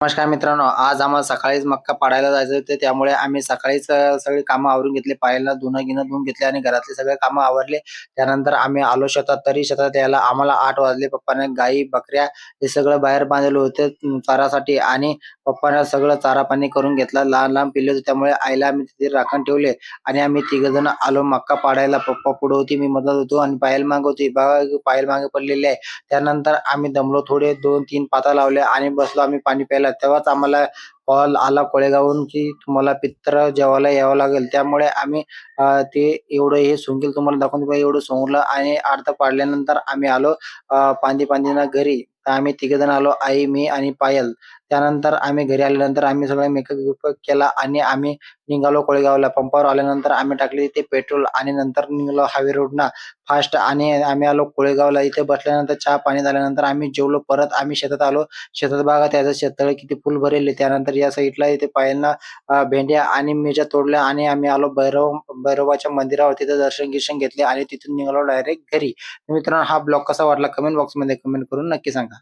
नमस्कार मित्रांनो आज आम्हाला सकाळीच मक्का पाडायला जायचं होते त्यामुळे आम्ही सकाळीच सगळी कामं आवरून घेतली. पायाला धुणं गिणं धुवून घेतले आणि घरातले सगळे कामं आवरले. त्यानंतर आम्ही आलो शेतात तरी शेतात यायला आम्हाला आठ वाजले. पप्पाने गाई बकऱ्या हे सगळं बाहेर बांधलेलं होते चारासाठी आणि पप्पाने सगळं चारा पाणी करून घेतला. लहान लहान पिल्ले होते त्यामुळे आईला आम्ही तिथे राखण ठेवले आणि आम्ही तिघ जण आलो मक्का पाडायला. पप्पा पुढे होती मी मदत होतो आणि पायल माग होती. पायल मागे पडलेली आहे. त्यानंतर आम्ही दमलो थोडे दोन तीन पाता लावले आणि बसलो. आम्ही पाणी प्यायला तेव्हाच आम्हाला कॉल आला कोळेगावहून की तुम्हाला पित्र जेवायला यावं लागेल. त्यामुळे आम्ही ते एवढं हे सोंगील तुम्हाला दाखवून एवढं सोंगलं आणि अर्ध पाडल्यानंतर आम्ही आलो पांदी पांदीना घरी. तर आम्ही तिघ जण आलो आई मी आणि पायल. त्यानंतर आम्ही घरी आल्यानंतर आम्ही सगळा मेकअप बिकअप केला आणि आम्ही निघालो कोळेगावला. पंपावर आल्यानंतर आम्ही टाकले ते पेट्रोल आणि नंतर निघालो हायवे रोडना. फास्ट आणि आम्ही आलो कोळेगावला. इथे बसल्यानंतर चहा पाणी झाल्यानंतर आम्ही जेवलो. परत आम्ही शेतात आलो. शेतात बघा त्याचं शेततळे किती फुल भरेले. त्यानंतर या साईडला इथे पायलना भेंड्या आणि मिरच्या तोडल्या आणि आम्ही आलो भैरव भैरवाच्या मंदिरावर. तिथे दर्शन गिर्शन घेतले आणि तिथून निघालो डायरेक्ट घरी. मित्रांनो हा ब्लॉग कसा वाटला? कमेंट बॉक्समध्ये कमेंट करून नक्की सांगा.